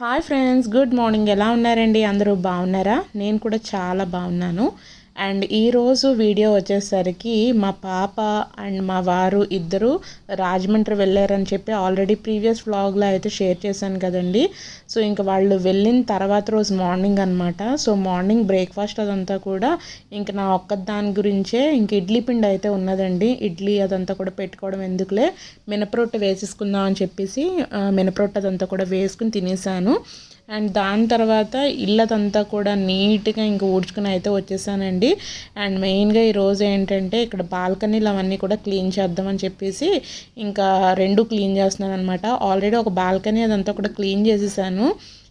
Hi friends good morning. ఎలా ఉన్నారండి? అందరూ బాగున్నారా? నేను కూడా చాలా బాగున్నాను. అండ్ ఈరోజు వీడియో వచ్చేసరికి మా పాప అండ్ మా వారు ఇద్దరు రాజమండ్రి వెళ్ళారని చెప్పి ఆల్రెడీ ప్రీవియస్ వ్లాగ్లో అయితే షేర్ చేశాను కదండి. సో ఇంకా వాళ్ళు వెళ్ళిన తర్వాత రోజు మార్నింగ్ అనమాట సో మార్నింగ్ బ్రేక్ఫాస్ట్ అదంతా కూడా ఇంకా నా ఒక్క దాని గురించే ఇంక ఇడ్లీ పిండి అయితే ఉన్నదండి. ఇడ్లీ అదంతా కూడా పెట్టుకోవడం ఎందుకులే మినపరొట్టె వేసేసుకుందాం అని చెప్పేసి మినపరొట్టె అదంతా కూడా వేసుకుని తినేసాను. అండ్ దాని తర్వాత ఇల్లదంతా కూడా నీట్గా ఇంకా ఊడ్చుకుని అయితే వచ్చేసానండి. అండ్ మెయిన్గా ఈరోజు ఏంటంటే ఇక్కడ బాల్కనీలు అవన్నీ కూడా క్లీన్ చేద్దామని చెప్పేసి ఇంకా రెండు క్లీన్ చేస్తున్నాను అనమాట ఆల్రెడీ ఒక బాల్కనీ అదంతా కూడా క్లీన్ చేసేసాను.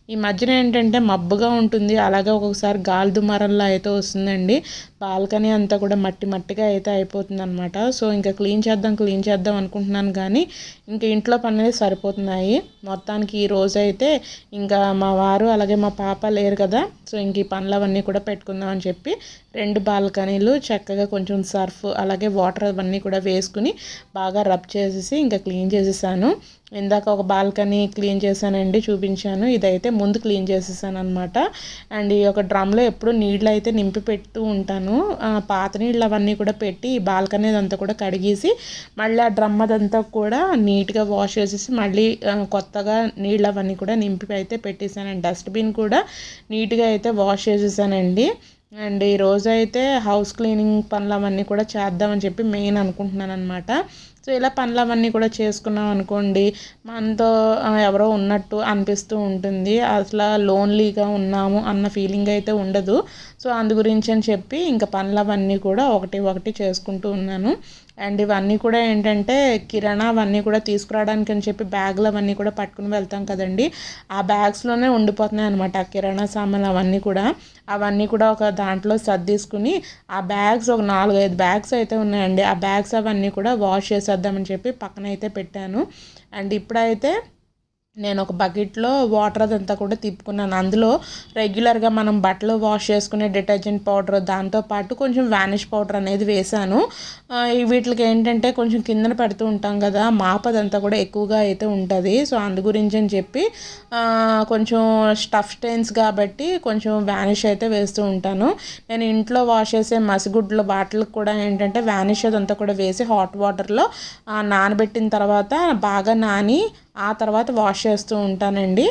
ఈ మధ్యన ఏంటంటే మబ్బుగా ఉంటుంది. అలాగే ఒక్కొక్కసారి గాలి దుమారంలో అయితే వస్తుందండి. బాల్కనీ అంతా కూడా మట్టి మట్టిగా అయితే అయిపోతుంది అనమాట సో ఇంకా క్లీన్ చేద్దాం క్లీన్ చేద్దాం అనుకుంటున్నాను కానీ ఇంకా ఇంట్లో పనులు సరిపోతున్నాయి. మొత్తానికి ఈ రోజు అయితే ఇంకా మా వారు అలాగే మా పాప లేరు కదా సో ఇంక ఈ పనులు అవన్నీ కూడా పెట్టుకుందాం అని చెప్పి రెండు బాల్కనీలు చక్కగా కొంచెం సర్ఫ్ అలాగే వాటర్ అవన్నీ కూడా వేసుకుని బాగా రబ్ చేసేసి ఇంకా క్లీన్ చేసేసాను. ఇందాక ఒక బాల్కనీ క్లీన్ చేశానండి చూపించాను. ఇదైతే ముందు క్లీన్ చేసేసాను అనమాట అండ్ ఈ యొక్క డ్రమ్లో ఎప్పుడు నీళ్ళు అయితే నింపి పెడుతూ ఉంటాను. పాత నీళ్ళు అవన్నీ కూడా పెట్టి ఈ బాల్కనీ అంతా కూడా కడిగేసి మళ్ళీ ఆ డ్రమ్ అదంతా కూడా నీట్గా వాష్ చేసేసి మళ్ళీ కొత్తగా నీళ్ళు అవన్నీ కూడా నింపి అయితే పెట్టేశానండి డస్ట్బిన్ కూడా నీట్గా అయితే వాష్ చేసేసానండి. అండ్ ఈరోజు అయితే హౌస్ క్లీనింగ్ పనులు అవన్నీ కూడా చేద్దామని చెప్పి మెయిన్ అనుకుంటున్నాను అనమాట సో ఇలా పనులు అవన్నీ కూడా చేసుకున్నాం అనుకోండి మనతో ఎవరో ఉన్నట్టు అనిపిస్తూ ఉంటుంది. అసలు లోన్లీగా ఉన్నాము అన్న ఫీలింగ్ అయితే ఉండదు. సో అందు గురించి అని చెప్పి ఇంకా పనులు అవన్నీ కూడా ఒకటి ఒకటి చేసుకుంటూ ఉన్నాను. అండ్ ఇవన్నీ కూడా ఏంటంటే కిరాణా అవన్నీ కూడా తీసుకురావడానికి అని చెప్పి బ్యాగులు అవన్నీ కూడా పట్టుకుని వెళ్తాం కదండి. ఆ బ్యాగ్స్లోనే ఉండిపోతున్నాయి అనమాట ఆ కిరాణా సామాన్లు అవన్నీ కూడా. అవన్నీ కూడా ఒక దాంట్లో సర్దీసుకుని ఆ బ్యాగ్స్ ఒక నాలుగు ఐదు బ్యాగ్స్ అయితే ఉన్నాయండి. ఆ బ్యాగ్స్ అవన్నీ కూడా వాష్ చేసేద్దామని చెప్పి పక్కన అయితే పెట్టాను. అండ్ ఇప్పుడైతే నేను ఒక బకెట్లో వాటర్ అదంతా కూడా తిప్పుకున్నాను. అందులో రెగ్యులర్గా మనం బట్టలు వాష్ చేసుకునే డిటర్జెంట్ పౌడర్ దాంతోపాటు కొంచెం వ్యానిష్ పౌడర్ అనేది వేసాను వీటికి ఏంటంటే కొంచెం కిందన పెడుతూ ఉంటాం కదా మాపదంతా కూడా ఎక్కువగా అయితే ఉంటుంది. సో అందు గురించి అని చెప్పి కొంచెం స్టఫ్ స్టెయిన్స్ కాబట్టి కొంచెం వ్యానిష్ అయితే వేస్తూ ఉంటాను. నేను ఇంట్లో వాష్ చేసే మసిగుడ్ల బాటిల్కి కూడా ఏంటంటే వ్యానిష్ అదంతా కూడా వేసి హాట్ వాటర్లో నానబెట్టిన తర్వాత బాగా నాని ఆ తర్వాత వాష్ చేస్తూ ఉంటానండి.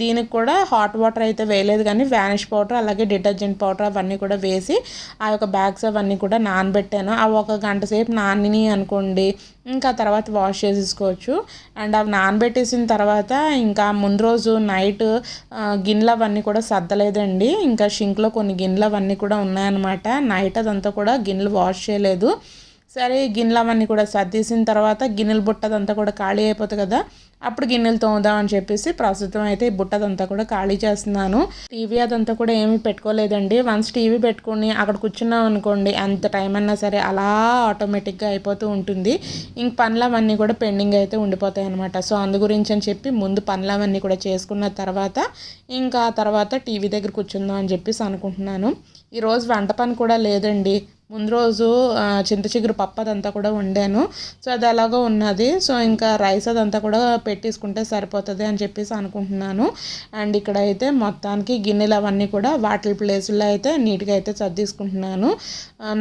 దీనికి కూడా హాట్ వాటర్ అయితే వేయలేదు కానీ వ్యానిష్ పౌడర్ అలాగే డిటర్జెంట్ పౌడర్ అవన్నీ కూడా వేసి ఆ యొక్క బ్యాగ్స్ అవన్నీ కూడా నానబెట్టాను. అవి ఒక గంట సేపు నానిని అనుకోండి ఇంకా తర్వాత వాష్ చేసేసుకోవచ్చు. అండ్ అవి నానబెట్టేసిన తర్వాత ఇంకా ముందు రోజు నైట్ గిన్నెలు అవన్నీ కూడా సర్దలేదండి. ఇంకా షింక్లో కొన్ని గిన్నెలు అవన్నీ కూడా ఉన్నాయన్నమాట. నైట్ అదంతా కూడా గిన్నెలు వాష్ చేయలేదు. సరే గిన్నెలు అవన్నీ కూడా సర్దేసిన తర్వాత గిన్నెల బుట్టదంతా కూడా ఖాళీ అయిపోతుంది కదా అప్పుడు గిన్నెలు తోముదాం అని చెప్పేసి ప్రస్తుతం అయితే బుట్టదంతా కూడా ఖాళీ చేస్తున్నాను. టీవీ అదంతా కూడా ఏమీ పెట్టుకోలేదండి. వన్స్ టీవీ పెట్టుకుని అక్కడ కూర్చున్నాం అనుకోండి ఎంత టైం అన్నా సరే అలా ఆటోమేటిక్గా అయిపోతూ ఉంటుంది. ఇంక పనులు అవన్నీ కూడా పెండింగ్ అయితే ఉండిపోతాయి అనమాట సో అందు గురించి అని చెప్పి ముందు పనులు అవన్నీ కూడా చేసుకున్న తర్వాత ఇంకా తర్వాత టీవీ దగ్గర కూర్చుందాం అని చెప్పేసి అనుకుంటున్నాను. ఈరోజు వంట పని కూడా లేదండి. ముందు రోజు చింత చిగురు పప్పు అదంతా కూడా వండాను. సో అది అలాగో ఉన్నది. సో ఇంకా రైస్ అదంతా కూడా పెట్టేసుకుంటే సరిపోతుంది అని చెప్పేసి అనుకుంటున్నాను. అండ్ ఇక్కడ అయితే మొత్తానికి గిన్నెలు అవన్నీ కూడా వాటి ప్లేసుల్లో అయితే నీట్గా అయితే సర్దీసుకుంటున్నాను.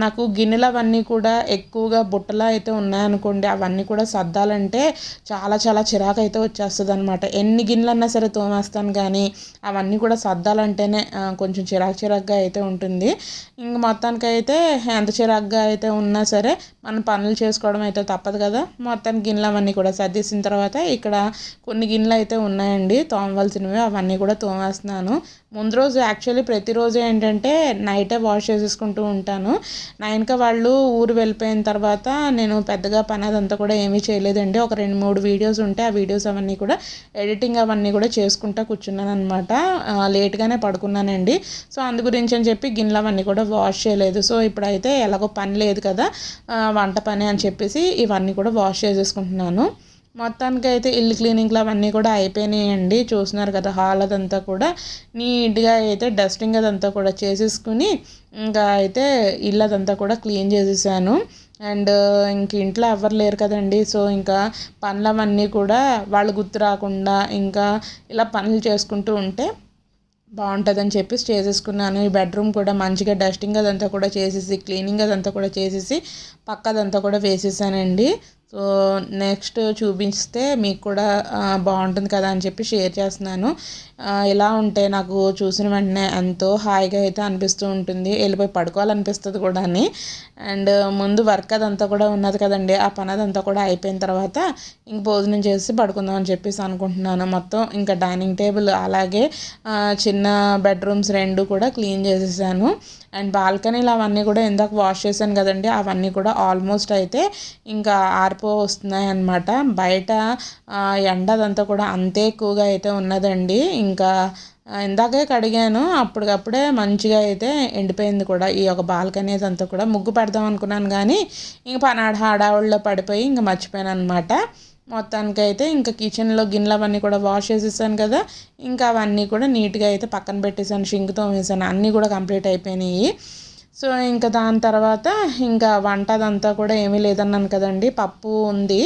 నాకు గిన్నెలు అవన్నీ కూడా ఎక్కువగా బుట్టలో అయితే ఉన్నాయనుకోండి అవన్నీ కూడా సర్దాలంటే చాలా చాలా చిరాకు అయితే వచ్చేస్తుంది అనమాట ఎన్ని గిన్నెలు అన్నా సరే తోమేస్తాను కానీ అవన్నీ కూడా సర్దాలంటేనే కొంచెం చిరాకు చిరాకుగా అయితే ఉంటుంది. ఇంక మొత్తానికి అయితే ఎంత చిరాగ్గా అయితే ఉన్నా సరే మనం పనులు చేసుకోవడం అయితే తప్పదు కదా. మొత్తానికి గిన్నెలు అవన్నీ కూడా సర్దేసిన తర్వాత ఇక్కడ కొన్ని గిన్నెలు అయితే ఉన్నాయండి. తోమవలసినవి అవన్నీ కూడా తోమేస్తున్నాను. ముందు రోజు యాక్చువల్లీ ప్రతిరోజు ఏంటంటే నైటే వాష్ చేసేసుకుంటూ ఉంటాను. నైన్క వాళ్ళు ఊరు వెళ్ళిపోయిన తర్వాత నేను పెద్దగా పని అదంతా కూడా ఏమీ చేయలేదండి. ఒక రెండు మూడు వీడియోస్ ఉంటే ఆ వీడియోస్ అవన్నీ కూడా ఎడిటింగ్ అవన్నీ కూడా చేసుకుంటా కూర్చున్నాను అనమాట లేట్గానే పడుకున్నానండి. సో అందు గురించి అని చెప్పి గిన్నెలు అవన్నీ కూడా వాష్ చేయలేదు. సో ఇప్పుడైతే ఎలాగో పని లేదు కదా వంట పని అని చెప్పేసి ఇవన్నీ కూడా వాష్ చేసేసుకుంటున్నాను. మొత్తానికి అయితే ఇల్లు క్లీనింగ్లు అవన్నీ కూడా అయిపోయినాయండి. చూస్తున్నారు కదా హాల్ అదంతా కూడా నీట్గా అయితే డస్టింగ్ అదంతా కూడా చేసేసుకుని ఇంకా అయితే ఇల్లు అదంతా కూడా క్లీన్ చేసేసాను. అండ్ ఇంక ఇంట్లో ఎవరు లేరు కదండి సో ఇంకా పనులవన్నీ కూడా వాళ్ళు గుర్తు రాకుండా ఇంకా ఇలా పనులు చేసుకుంటూ ఉంటే బాగుంటుందని చెప్పేసి చేసేసుకున్నాను ఈ బెడ్రూమ్ కూడా మంచిగా డస్టింగ్ అదంతా కూడా చేసేసి క్లీనింగ్ అదంతా కూడా చేసేసి పక్కదంతా కూడా వేసేసానండి. సో నెక్స్ట్ చూపిస్తే మీకు కూడా బాగుంటుంది కదా అని చెప్పి షేర్ చేస్తున్నాను. ఇలా ఉంటే నాకు చూసిన వెంటనే ఎంతో హాయిగా అయితే అనిపిస్తూ ఉంటుంది. వెళ్ళిపోయి పడుకోవాలనిపిస్తుంది కూడా అని. అండ్ ముందు వర్క్ అదంతా కూడా ఉన్నది కదండి. ఆ పని అదంతా కూడా అయిపోయిన తర్వాత ఇంక భోజనం చేసి పడుకుందాం అని చెప్పేసి అనుకుంటున్నాను. మొత్తం ఇంకా డైనింగ్ టేబుల్ అలాగే చిన్న బెడ్రూమ్స్ రెండు కూడా క్లీన్ చేసేసాను. అండ్ బాల్కనీలు అవన్నీ కూడా ఇందాక వాష్ చేశాను కదండి. అవన్నీ కూడా ఆల్మోస్ట్ అయితే ఇంకా ఆరిపో వస్తున్నాయి అనమాట బయట ఎండ అదంతా కూడా అంతే ఎక్కువగా అయితే ఉన్నదండి. ఇంకా ఇందాకే కడిగాను. అప్పటికప్పుడే మంచిగా అయితే ఎండిపోయింది కూడా ఈ యొక్క బాల్కనీ అంతా కూడా. ముగ్గు పెడదాం అనుకున్నాను కానీ ఇంక పనాడు హడావుల్లో పడిపోయి ఇంకా మర్చిపోయాను అనమాట మొత్తానికి అయితే ఇంకా కిచెన్లో గిన్నెలు అవన్నీ కూడా వాష్ చేసేసాను కదా. ఇంకా అవన్నీ కూడా నీట్గా అయితే పక్కన పెట్టేసాను షింక్తో వేసాను అన్నీ కూడా కంప్లీట్ అయిపోయినాయి. సో ఇంకా దాని తర్వాత ఇంకా వంట అదంతా కూడా ఏమీ లేదన్నాను కదండి. పప్పు ఉంది.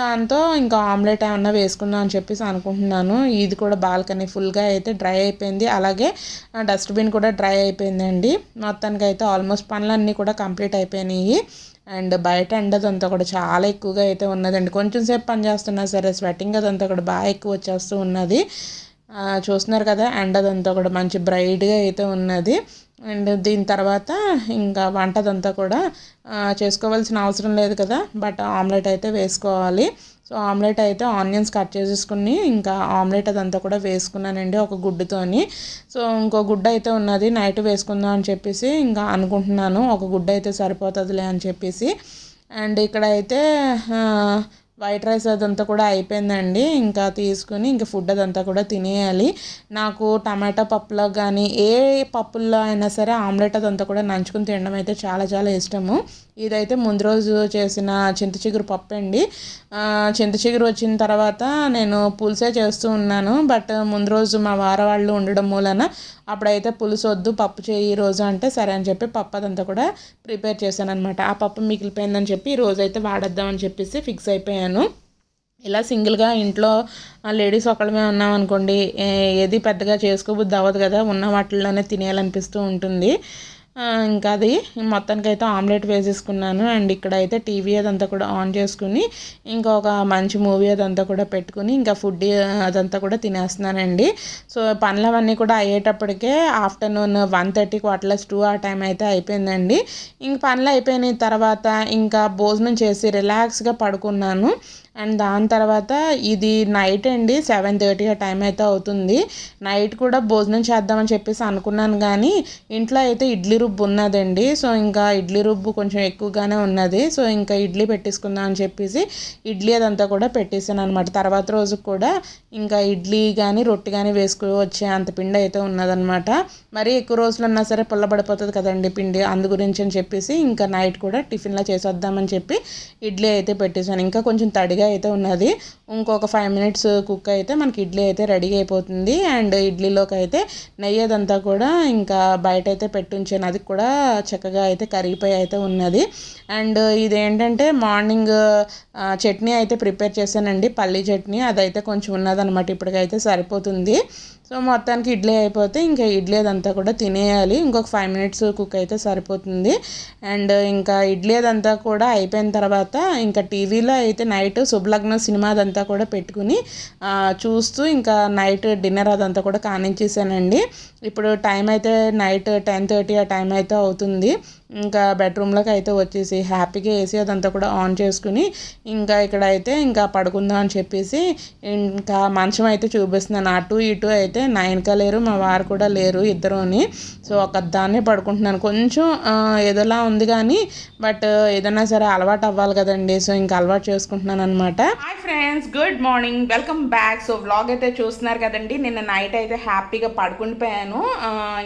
దాంతో ఇంకా ఆమ్లెట్ ఏమన్నా వేసుకుందాం అని చెప్పేసి అనుకుంటున్నాను. ఇది కూడా బాల్కనీ ఫుల్గా అయితే డ్రై అయిపోయింది. అలాగే డస్ట్బిన్ కూడా డ్రై అయిపోయిందండి. మొత్తానికి అయితే ఆల్మోస్ట్ పనులన్నీ కూడా కంప్లీట్ అయిపోయినాయి. అండ్ బయట ఎండదంతా కూడా చాలా ఎక్కువగా అయితే ఉన్నదండి. కొంచెం సేపు పని చేస్తున్నా సరే స్వెట్టింగ్ అదంతా కూడా బాగా ఎక్కువ వచ్చేస్తూ ఉన్నది. చూస్తున్నారు కదా ఎండదంతా కూడా మంచి బ్రైట్గా అయితే ఉన్నది. అండ్ దీని తర్వాత ఇంకా వంటదంతా కూడా చేసుకోవాల్సిన అవసరం లేదు కదా. బట్ ఆమ్లెట్ అయితే వేసుకోవాలి. సో ఆమ్లెట్ అయితే ఆనియన్స్ కట్ చేసేసుకుని ఇంకా ఆమ్లెట్ అదంతా కూడా వేసుకున్నానండి ఒక గుడ్డుతోని. సో ఇంకో గుడ్డ అయితే ఉన్నది నైట్ వేసుకుందాం అని చెప్పేసి ఇంకా అనుకుంటున్నాను. ఒక గుడ్డ అయితే సరిపోతుందిలే అని చెప్పేసి. అండ్ ఇక్కడ అయితే వైట్ రైస్ అదంతా కూడా అయిపోయిందండి. ఇంకా తీసుకుని ఇంకా ఫుడ్ అదంతా కూడా తినేయాలి. నాకు టమాటా పప్పులో కానీ ఏ పప్పుల్లో అయినా సరే ఆమ్లెట్ అదంతా కూడా నంచుకుని తినడం అయితే చాలా చాలా ఇష్టము. ఇదైతే ముందు రోజు చేసిన చింత చిగురు పప్పు అండి. చింత చిగురు వచ్చిన తర్వాత నేను పులుసే చేస్తూ ఉన్నాను. బట్ ముందు రోజు మా వార వాళ్ళు ఉండడం మూలన అప్పుడైతే పులుసు వద్దు పప్పు చేయి ఈ రోజు అంటే సరే అని చెప్పి పప్పు అదంతా కూడా ప్రిపేర్ చేశాను అనమాట ఆ పప్పు మిగిలిపోయిందని చెప్పి ఈ రోజు అయితే వాడేద్దామని చెప్పేసి ఫిక్స్ అయిపోయాను. ఇలా సింగిల్గా ఇంట్లో లేడీస్ ఒకళ్ళమే ఉన్నాం అనుకోండి ఏది పెద్దగా చేసుకోబుద్ది అవ్వదు కదా ఉన్న వాటిల్లోనే తినేయాలనిపిస్తూ ఉంటుంది. ఇంకా అది మొత్తానికి అయితే ఆమ్లెట్ వేసేసుకున్నాను. అండ్ ఇక్కడ అయితే టీవీ అదంతా కూడా ఆన్ చేసుకుని ఇంకా ఒక మంచి మూవీ అదంతా కూడా పెట్టుకుని ఇంకా ఫుడ్ అదంతా కూడా తినేస్తున్నానండి. సో పనులు అవన్నీ కూడా అయ్యేటప్పటికే ఆఫ్టర్నూన్ వన్ థర్టీకి అట్లస్ టూ ఆ టైం అయితే అయిపోయిందండి. ఇంక పనులు అయిపోయిన తర్వాత ఇంకా భోజనం చేసి రిలాక్స్గా పడుకున్నాను. అండ్ దాని తర్వాత ఇది నైట్ అండి సెవెన్ థర్టీ ఆ టైం అయితే అవుతుంది. నైట్ కూడా భోజనం చేద్దామని చెప్పేసి అనుకున్నాను కానీ ఇంట్లో అయితే ఇడ్లీ రుబ్బు ఉన్నదండి. సో ఇంకా ఇడ్లీ రుబ్బు కొంచెం ఎక్కువగానే ఉన్నది. సో ఇంకా ఇడ్లీ పెట్టేసుకుందాం అని చెప్పేసి ఇడ్లీ అదంతా కూడా పెట్టేసాను అనమాట తర్వాత రోజు కూడా ఇంకా ఇడ్లీ కానీ రొట్టె కానీ వేసుకోవచ్చే అంత పిండి అయితే ఉన్నదనమాట మరీ ఎక్కువ రోజులు ఉన్నా సరే పుల్లబడిపోతుంది కదండి పిండి. అందు గురించి అని చెప్పేసి ఇంకా నైట్ కూడా టిఫిన్లో చేసేద్దామని చెప్పి ఇడ్లీ అయితే పెట్టేశాను. ఇంకా కొంచెం తడిగా రెడీగా అయితే ఉన్నది. ఇంకొక ఫైవ్ మినిట్స్ కుక్ అయితే మనకి ఇడ్లీ అయితే రెడీ అయిపోతుంది. అండ్ ఇడ్లీలోకి అయితే నెయ్యి అదంతా కూడా ఇంకా బయట అయితే పెట్టుంచాను. అది కూడా చక్కగా అయితే కరిగిపోయి అయితే ఉన్నది. అండ్ ఇదేంటంటే మార్నింగ్ చట్నీ అయితే ప్రిపేర్ చేశానండి. పల్లీ చట్నీ. అదైతే కొంచెం ఉన్నదనమాట ఇప్పటికైతే సరిపోతుంది. సో మొత్తానికి ఇడ్లీ అయిపోతే ఇంకా ఇడ్లీ అదంతా కూడా తినేయాలి. ఇంకొక ఫైవ్ మినిట్స్ కుక్ అయితే సరిపోతుంది. అండ్ ఇంకా ఇడ్లీ అదంతా కూడా అయిపోయిన తర్వాత ఇంకా టీవీలో అయితే నైట్ శుభలగ్న సినిమా అదంతా కూడా పెట్టుకుని చూస్తూ ఇంకా నైట్ డిన్నర్ అదంతా కూడా కానించేసానండి. ఇప్పుడు టైం అయితే నైట్ టెన్ థర్టీ ఆ టైం అయితే అవుతుంది. ఇంకా బెడ్రూమ్లోకి అయితే వచ్చేసి హ్యాపీగా ఏసీ అదంతా కూడా ఆన్ చేసుకుని ఇంకా ఇక్కడ అయితే ఇంకా పడుకుందాం అని చెప్పేసి ఇంకా మంచం అయితే చూపిస్తున్నాను. అటు ఇటు అయితే నైన్కా లేరు మా వారు కూడా లేరు ఇద్దరుని సో ఒక దాన్నే పడుకుంటున్నాను. కొంచెం ఏదోలా ఉంది కానీ బట్ ఏదైనా సరే అలవాటు అవ్వాలి కదండి. సో ఇంకా అలవాటు చేసుకుంటున్నాను అనమాట hi friends good morning welcome back so vlog అయితే చూస్తున్నారు కదండి. నిన్న నైట్ అయితే హ్యాపీగా పడుకుండిపోయాను.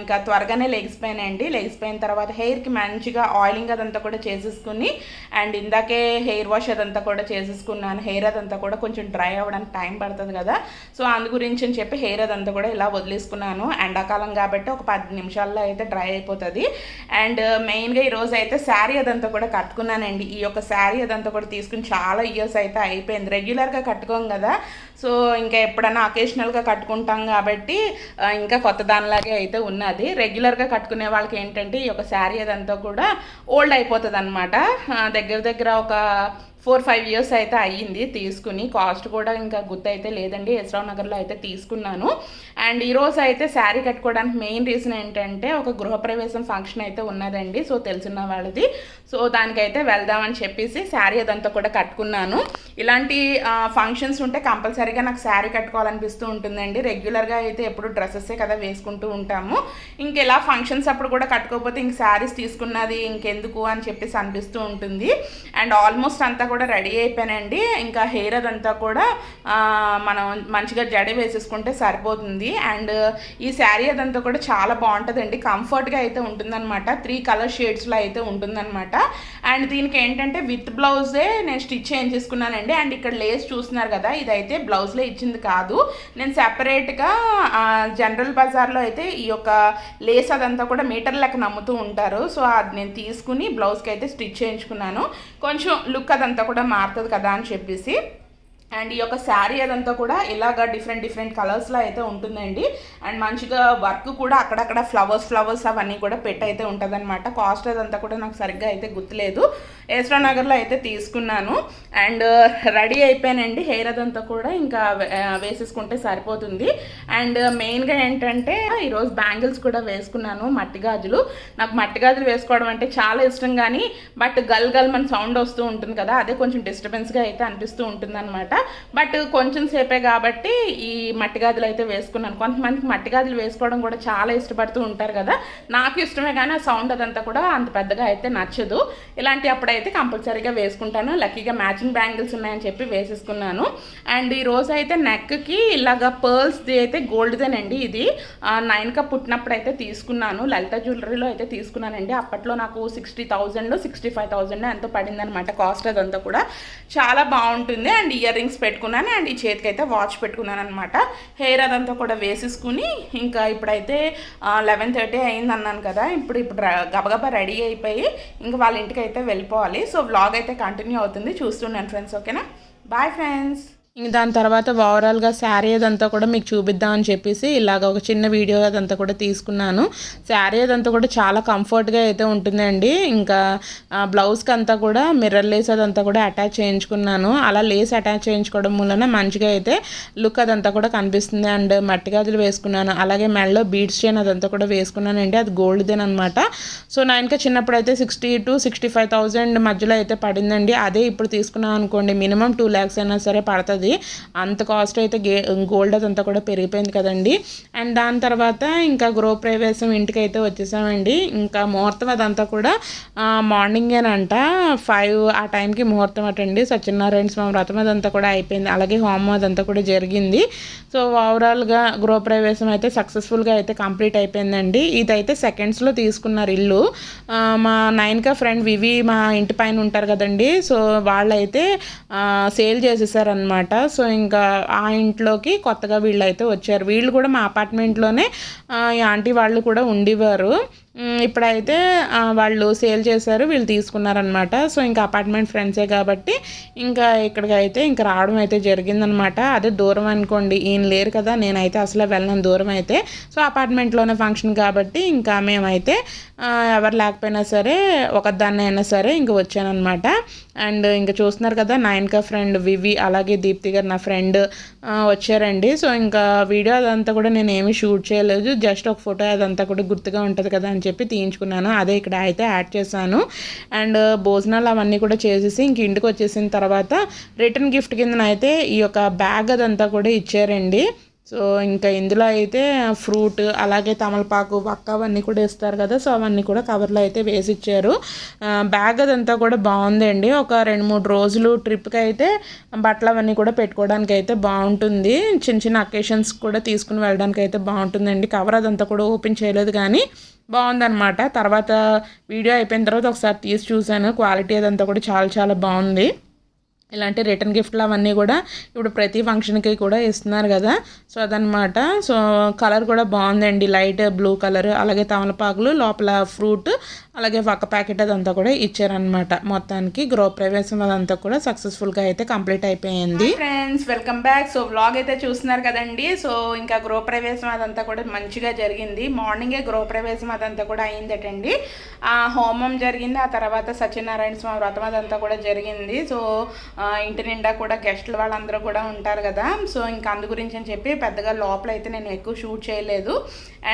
ఇంకా త్వరగానే లెగిసిపోయానండి లెగిసిపోయిన తర్వాత హెయిర్కి మంచిగా ఆయిలింగ్ అదంతా కూడా చేసేసుకుని అండ్ ఇందాకే హెయిర్ వాష్ అదంతా కూడా చేసేసుకున్నాను. హెయిర్ అదంతా కూడా కొంచెం డ్రై అవ్వడానికి టైం పడుతుంది కదా. సో అందు గురించి అని చెప్పి హెయిర్ అదంతా కూడా కూడా ఇలా వదిలేసుకున్నాను. ఎండాకాలం కాబట్టి ఒక పది నిమిషాల్లో అయితే డ్రై అయిపోతుంది. అండ్ మెయిన్గా ఈరోజు అయితే శారీ అదంతా కూడా కట్టుకున్నానండి. ఈ యొక్క శారీ అదంతా కూడా తీసుకుని చాలా ఇయర్స్ అయితే అయిపోయింది. రెగ్యులర్గా కట్టుకోం కదా. సో ఇంకా ఎప్పుడన్నా అకేషనల్గా కట్టుకుంటాం కాబట్టి ఇంకా కొత్త దానిలాగే అయితే ఉన్నది. రెగ్యులర్గా కట్టుకునే వాళ్ళకి ఏంటంటే ఈ యొక్క శారీ అదంతా కూడా ఓల్డ్ అయిపోతుంది అనమాట దగ్గర దగ్గర ఒక ఫోర్ ఫైవ్ ఇయర్స్ అయితే అయ్యింది తీసుకుని. కాస్ట్ కూడా ఇంకా గుర్తయితే లేదండి. యశ్రావ్ నగర్లో అయితే తీసుకున్నాను. అండ్ ఈరోజు అయితే శారీ కట్టుకోవడానికి మెయిన్ రీజన్ ఏంటంటే ఒక గృహప్రవేశం ఫంక్షన్ అయితే ఉన్నదండి. సో తెలిసిన వాళ్ళది. సో దానికైతే వెళ్దామని చెప్పేసి శారీ అదంతా కూడా కట్టుకున్నాను. ఇలాంటి ఫంక్షన్స్ ఉంటే కంపల్సరీగా నాకు శారీ కట్టుకోవాలనిపిస్తూ ఉంటుందండి. రెగ్యులర్గా అయితే ఎప్పుడు డ్రెస్సెసే కదా వేసుకుంటూ ఉంటాము. ఇంకెలా ఫంక్షన్స్ అప్పుడు కూడా కట్టుకోకపోతే ఇంక శారీస్ తీసుకున్నది ఇంకెందుకు అని చెప్పేసి అనిపిస్తూ ఉంటుంది. అండ్ ఆల్మోస్ట్ అంతా కూడా రెడీ అయిపోయానండి. ఇంకా హెయిర్ అదంతా కూడా మనం మంచిగా జడ వేసేసుకుంటే సరిపోతుంది. అండ్ ఈ శారీ అదంతా కూడా చాలా బాగుంటుందండి. కంఫర్ట్గా అయితే ఉంటుందన్నమాట. త్రీ కలర్ షేడ్స్లో అయితే ఉంటుందన్నమాట. అండ్ దీనికి ఏంటంటే విత్ బ్లౌజే నేను స్టిచ్ చేయించేసుకున్నానండి అండ్ ఇక్కడ లేస్ చూస్తున్నారు కదా ఇదైతే బ్లౌజ్లో ఇచ్చింది కాదు. నేను సెపరేట్గా జనరల్ బజార్లో అయితే ఈ యొక్క లేస్ అదంతా కూడా మీటర్ లెక్క నమ్ముతూ ఉంటారు. సో అది నేను తీసుకుని బ్లౌజ్కి అయితే స్టిచ్ చేయించుకున్నాను. కొంచెం లుక్ అదంతా కూడా మారుతుంది కదా అని చెప్పేసి అండ్ ఈ యొక్క శారీ అదంతా కూడా ఇలాగ డిఫరెంట్ డిఫరెంట్ కలర్స్లో అయితే ఉంటుందండి. అండ్ మంచిగా వర్క్ కూడా అక్కడక్కడ ఫ్లవర్స్ ఫ్లవర్స్ అవన్నీ కూడా పెట్టి అయితే ఉంటుందన్నమాట. కాస్ట్ అదంతా కూడా నాకు సరిగ్గా అయితే గుర్తులేదు. ఏస్రా నగర్లో అయితే తీసుకున్నాను. అండ్ uh, రెడీ అయిపోయానండి. హెయిర్ అదంతా కూడా ఇంకా వేసేసుకుంటే సరిపోతుంది. అండ్ uh, మెయిన్గా ఏంటంటే ఈరోజు బ్యాంగిల్స్ కూడా వేసుకున్నాను మట్టి గాజులు. నాకు మట్టి గాజులు వేసుకోవడం అంటే చాలా ఇష్టం కానీ బట్ గల్ గల్ మన సౌండ్ వస్తూ ఉంటుంది కదా అదే కొంచెం డిస్టర్బెన్స్గా అయితే అనిపిస్తూ ఉంటుంది అనమాట బట్ కొంచెం సేపే కాబట్టి ఈ మట్టి గాజులు అయితే వేసుకున్నాను. కొంతమందికి మట్టి గాజులు వేసుకోవడం కూడా చాలా ఇష్టపడుతూ ఉంటారు కదా? నాకు ఇష్టమే కానీ ఆ సౌండ్ అదంతా కూడా అంత పెద్దగా అయితే నచ్చదు. ఇలాంటి అప్పుడైతే కంపల్సరీగా వేసుకుంటాను. లక్కీగా మ్యాచింగ్ బ్యాంగిల్స్ ఉన్నాయని చెప్పి వేసేసుకున్నాను. అండ్ ఈ రోజు అయితే నెక్కి ఇలాగ పర్ల్స్ది అయితే గోల్డ్దేనండి ఇది. నైన్గా పుట్టినప్పుడు అయితే తీసుకున్నాను. లలిత జ్యువెలరీలో అయితే తీసుకున్నానండి. అప్పట్లో నాకు sixty thousand sixty five thousand ఎంతో పడింది అనమాట కాస్ట్ అదంతా కూడా చాలా బాగుంటుంది. అండ్ ఇయర్ రింగ్స్ పెట్టుకున్నాను అండ్ ఈ చేతికి అయితే వాచ్ పెట్టుకున్నాను అనమాట హెయిర్ అదంతా కూడా వేసేసుకుని ఇంకా ఇప్పుడైతే లెవెన్ థర్టీ అయింది అన్నాను కదా ఇప్పుడు ఇప్పుడు గబగబా రెడీ అయిపోయి ఇంకా వాళ్ళ ఇంటికి అయితే వెళ్ళిపోవాలి. సో వ్లాగ్ అయితే కంటిన్యూ అవుతుంది. చూస్తున్నాను ఫ్రెండ్స్ ఓకేనా? Bye friends! ఇంక దాని తర్వాత ఓవరాల్గా శారీ అదంతా కూడా మీకు చూపిద్దామని చెప్పేసి ఇలాగ ఒక చిన్న వీడియో అదంతా కూడా తీసుకున్నాను. శారీ అదంతా కూడా చాలా కంఫర్ట్గా అయితే ఉంటుందండి. ఇంకా బ్లౌజ్కి అంతా కూడా మిర్రర్ లేస్ అదంతా కూడా అటాచ్ చేయించుకున్నాను. అలా లేస్ అటాచ్ చేయించుకోవడం వలన మంచిగా అయితే లుక్ అదంతా కూడా కనిపిస్తుంది. అండ్ మట్టి గాజులు వేసుకున్నాను. అలాగే మెడలో బీడ్స్ చైన్ అదంతా కూడా వేసుకున్నానండి. అది గోల్డ్దేన్ అనమాట సో నా ఇంకా చిన్నప్పుడు అయితే sixty to sixty five thousand మధ్యలో అయితే పడిందండి. అదే ఇప్పుడు తీసుకున్నాం అనుకోండి మినిమం టూ ల్యాక్స్ అయినా సరే పడుతుంది. అంత కాస్ట్ అయితే గే గోల్డ్ అదంతా కూడా పెరిగిపోయింది కదండి. అండ్ దాని తర్వాత ఇంకా గృహప్రవేశం ఇంటికి అయితే వచ్చేసామండి. ఇంకా ముహూర్తం అదంతా కూడా మార్నింగేనంట ఫైవ్ ఆ టైంకి ముహూర్తం అటండి. సత్యనారాయణ స్వామి వ్రతం అదంతా కూడా అయిపోయింది. అలాగే హోమం అదంతా కూడా జరిగింది. సో ఓవరాల్గా గృహప్రవేశం అయితే సక్సెస్ఫుల్గా అయితే కంప్లీట్ అయిపోయిందండి. ఇదైతే సెకండ్స్లో తీసుకున్నారు ఇల్లు. మా నైన్కా ఫ్రెండ్ వివి మా ఇంటి పైన ఉంటారు కదండి. సో వాళ్ళైతే సేల్ చేసేసారనమాట సో ఇంకా ఆ ఇంట్లోకి కొత్తగా వీళ్ళు అయితే వచ్చారు. వీళ్ళు కూడా మా అపార్ట్మెంట్లోనే ఈ ఆంటీ వాళ్ళు కూడా ఉండేవారు. ఇప్పుడైతే వాళ్ళు సేల్ చేశారు వీళ్ళు తీసుకున్నారనమాట సో ఇంకా అపార్ట్మెంట్ ఫ్రెండ్సే కాబట్టి ఇంకా ఇక్కడికి అయితే ఇంకా రావడం అయితే జరిగిందనమాట అదే దూరం అనుకోండి ఈయన లేరు కదా నేనైతే అసలే వెళ్ళను దూరం అయితే. సో అపార్ట్మెంట్లోనే ఫంక్షన్ కాబట్టి ఇంకా మేమైతే ఎవరు లేకపోయినా సరే ఒకదాన్ని అయినా సరే ఇంక వచ్చానమాట అండ్ ఇంకా చూస్తున్నారు కదా నాయన్కా ఫ్రెండ్ వివి అలాగే దీప్తి గారు నా ఫ్రెండ్ వచ్చారండి. సో ఇంకా వీడియో అదంతా కూడా నేను ఏమీ షూట్ చేయలేదు జస్ట్ ఒక ఫోటో అదంతా కూడా గుర్తుగా ఉంటుంది కదా అని చెప్పి తీయించుకున్నాను. అదే ఇక్కడ అయితే యాడ్ చేశాను. అండ్ భోజనాలు అవన్నీ కూడా చేసేసి ఇంక ఇంటికి వచ్చేసిన తర్వాత రిటర్న్ గిఫ్ట్ కిందనైతే అయితే ఈ యొక్క బ్యాగ్ అదంతా కూడా ఇచ్చారండి. సో ఇంకా ఇందులో అయితే ఫ్రూట్ అలాగే తమలపాకు వక్క అవన్నీ కూడా ఇస్తారు కదా సో అవన్నీ కూడా కవర్లో అయితే వేసి ఇచ్చారు బ్యాగ్ అదంతా కూడా బాగుందండి. ఒక రెండు మూడు రోజులు ట్రిప్కి అయితే బట్టలు అవన్నీ కూడా పెట్టుకోవడానికి అయితే బాగుంటుంది. చిన్న చిన్న అకేషన్స్ కూడా తీసుకుని వెళ్ళడానికి అయితే బాగుంటుందండి. కవర్ అదంతా కూడా ఓపెన్ చేయలేదు కానీ బాగుందన్నమాట. తర్వాత వీడియో అయిపోయిన తర్వాత ఒకసారి తీసి చూశాను. క్వాలిటీ అదంతా కూడా చాలా చాలా బాగుంది. ఇలాంటి రిటర్న్ గిఫ్ట్లు అవన్నీ కూడా ఇప్పుడు ప్రతి ఫంక్షన్కి కూడా ఇస్తున్నారు కదా. సో అదనమాట సో కలర్ కూడా బాగుందండి. లైట్ బ్లూ కలర్ అలాగే తమలపాకులు లోపల ఫ్రూట్ అలాగే ఒక ప్యాకెట్ అదంతా కూడా ఇచ్చారనమాట మొత్తానికి గృహ ప్రవేశం అదంతా కూడా సక్సెస్ఫుల్గా అయితే కంప్లీట్ అయిపోయింది. Friends welcome back. So vlog అయితే చూస్తున్నారు కదండి. సో ఇంకా గృహప్రవేశం అదంతా కూడా మంచిగా జరిగింది. మార్నింగే గృహ ప్రవేశం అదంతా కూడా అయిందటండి. ఆ హోమం జరిగింది. ఆ తర్వాత సత్యనారాయణ స్వామి వ్రతం అదంతా కూడా జరిగింది. సో ఇంటి నిండా కూడా గెస్టులు వాళ్ళందరూ కూడా ఉంటారు కదా. సో ఇంకా అందు గురించి అని చెప్పి పెద్దగా లోపల అయితే నేను ఎక్కువ షూట్ చేయలేదు.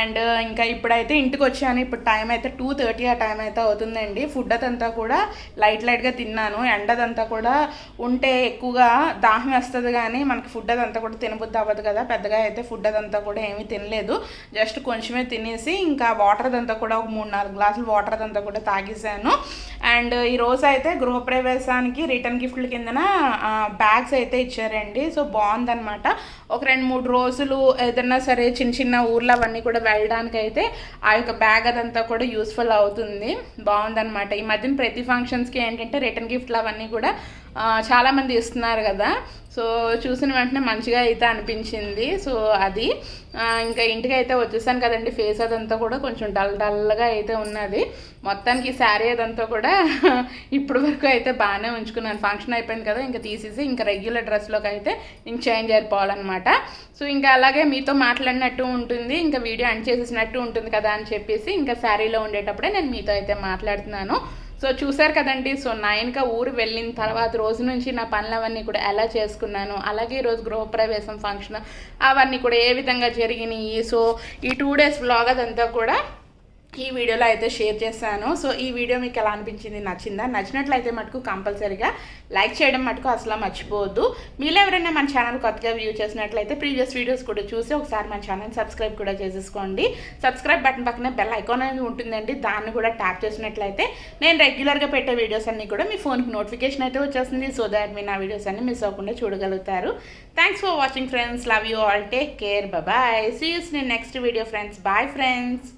అండ్ ఇంకా ఇప్పుడైతే ఇంటికి వచ్చాను ఇప్పుడు టైం అయితే టూ థర్టీ ఆ టైం అయితే అవుతుందండి. ఫుడ్ అదంతా కూడా లైట్ లైట్గా తిన్నాను. ఎండదంతా కూడా ఉంటే ఎక్కువగా దాహం వేస్తుంది కానీ మనకి ఫుడ్ అదంతా కూడా తినబుద్ధి అవ్వదు కదా. పెద్దగా అయితే ఫుడ్ అదంతా కూడా ఏమీ తినలేదు. జస్ట్ కొంచెమే తినేసి ఇంకా వాటర్ అదంతా కూడా ఒక మూడు నాలుగు గ్లాసులు వాటర్ అదంతా కూడా తాగేసాను. అండ్ ఈరోజు అయితే గృహప్రవేశానికి రిటర్న్ గిఫ్ట్ల కిందన బ్యాగ్స్ అయితే ఇచ్చారండి. సో బాగుందనమాట ఒక రెండు మూడు రోజులు ఏదన్నా సరే చిన్న చిన్న ఊర్లు అవన్నీ కూడా వెళ్ళడానికి అయితే ఆ యొక్క బ్యాగ్ అదంతా కూడా యూస్ఫుల్ అవుతుంది. బాగుందన్నమాట. ఈ మధ్యన ప్రతి ఫంక్షన్స్కి ఏంటంటే రిటర్న్ గిఫ్ట్లు అవన్నీ కూడా చాలామంది ఇస్తున్నారు కదా. సో చూసిన వెంటనే మంచిగా అయితే అనిపించింది. సో అది. ఇంకా ఇంటికి అయితే వచ్చేసాను కదండి. ఫేస్ అదంతా కూడా కొంచెం డల్ డల్గా అయితే ఉన్నది. మొత్తానికి ఈ శారీ అదంతా కూడా ఇప్పుడు వరకు అయితే బాగానే ఉంచుకున్నాను. ఫంక్షన్ అయిపోయింది కదా ఇంకా తీసేసి ఇంకా రెగ్యులర్ డ్రెస్లోకి అయితే ఇంక చేంజ్ అయిపోవాలన్నమాట. సో ఇంకా అలాగే మీతో మాట్లాడినట్టు ఉంటుంది. ఇంకా వీడియో అండ్ చేసేసినట్టు ఉంటుంది కదా అని చెప్పేసి ఇంకా శారీలో ఉండేటప్పుడే నేను మీతో అయితే మాట్లాడుతున్నాను. సో చూసారు కదండి. సో నైన్గా ఊరు వెళ్ళిన తర్వాత రోజు నుంచి నా పనులు అవన్నీ కూడా ఎలా చేసుకున్నాను. అలాగే ఈరోజు గృహప్రవేశం ఫంక్షన్ అవన్నీ కూడా ఏ విధంగా జరిగినాయి. సో ఈ టూ డేస్ బ్లాగ్ అదంతా కూడా ఈ వీడియోలో అయితే షేర్ చేశాను. సో ఈ వీడియో మీకు ఎలా అనిపించింది నచ్చిందా? నచ్చినట్లయితే మటుకు కంపల్సరీగా లైక్ చేయడం మటుకు అసలు మర్చిపోవద్దు. మీరు ఎవరైనా మన ఛానల్ కొత్తగా వ్యూ చేసినట్లయితే ప్రీవియస్ వీడియోస్ కూడా చూసి ఒకసారి మన ఛానల్ సబ్స్క్రైబ్ కూడా చేసేసుకోండి. సబ్స్క్రైబ్ బటన్ పక్కన బెల్ ఐకాన్ అనేది ఉంటుందండి. దాన్ని కూడా ట్యాప్ చేసినట్లయితే నేను రెగ్యులర్గా పెట్టే వీడియోస్ అన్నీ కూడా మీ ఫోన్కి నోటిఫికేషన్ అయితే వచ్చేస్తుంది. సో దాట్ మీ నా వీడియోస్ అన్ని మిస్ అవ్వకుండా చూడగలుగుతారు. Thanks for watching friends love you all take care bye see yous నేను next video friends bye friends